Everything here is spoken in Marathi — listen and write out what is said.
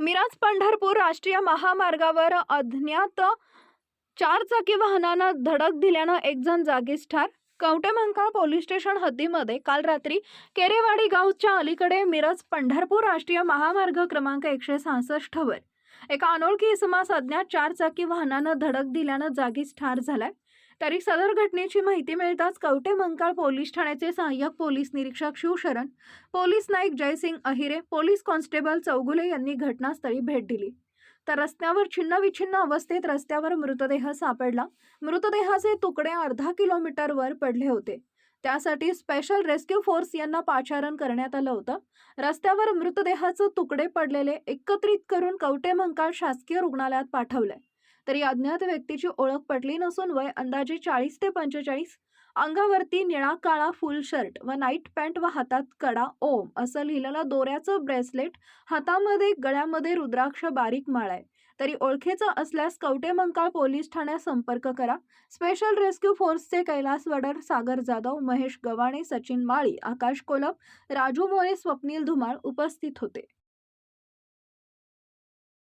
मिराज पंढरपूर राष्ट्रीय महामार्गावर अज्ञात चारचाकी वाहनानं धडक दिल्यानं एक जण जागीच ठार. कवटेमंकाळ पोलीस स्टेशन हद्दीमध्ये काल रात्री केरेवाडी गावच्या अलीकडे मिरज पंढरपूर राष्ट्रीय महामार्ग क्रमांक एकशे सहासष्टवर एका अनोळखी इसमास अज्ञात चारचाकी वाहनानं धडक दिल्यानं जागीच ठार झालाय. तरी सदर घटनेची माहिती मिळताच कवटे मंकाळ पोलीस ठाण्याचे सहाय्यक पोलीस निरीक्षक Shivsharan police Naik Jaising Ahire police constable Chougule यांनी घटनास्थळी भेट दिली. तर रस्त्यावर छिन्नविछिन्न अवस्थेत रस्त्यावर मृतदेह सापडला. मृतदेहाचे तुकडे अर्धा किलोमीटरवर पडले होते. त्यासाठी स्पेशल रेस्क्यू फोर्स यांना पाचारण करण्यात आलं होतं. रस्त्यावर मृतदेहाचे तुकडे पडलेले एकत्रित करून कवटे मंकाळ शासकीय रुग्णालयात पाठवलंय तरी अज्ञात व्यक्तीची ओळख पटली नसून वय अंदाजे चाळीस ते पंचेचाळीस. अंगावरती निळा काळा फुल शर्ट व नाईट पॅन्ट व हातात कडा ओम असं लिहिलेलं दोऱ्याचं ब्रेसलेट हातामध्ये गळ्यामध्ये रुद्राक्ष बारीक माळ आहे तरी ओळखेचं असल्यास कवटेमंकाळ पोलीस ठाण्यात संपर्क करा. स्पेशल रेस्क्यू फोर्सचे कैलास वडर सागर जाधव महेश गवाणे सचिन माळी आकाश कोलप राजू मोरे स्वप्नील धुमाळ उपस्थित होते.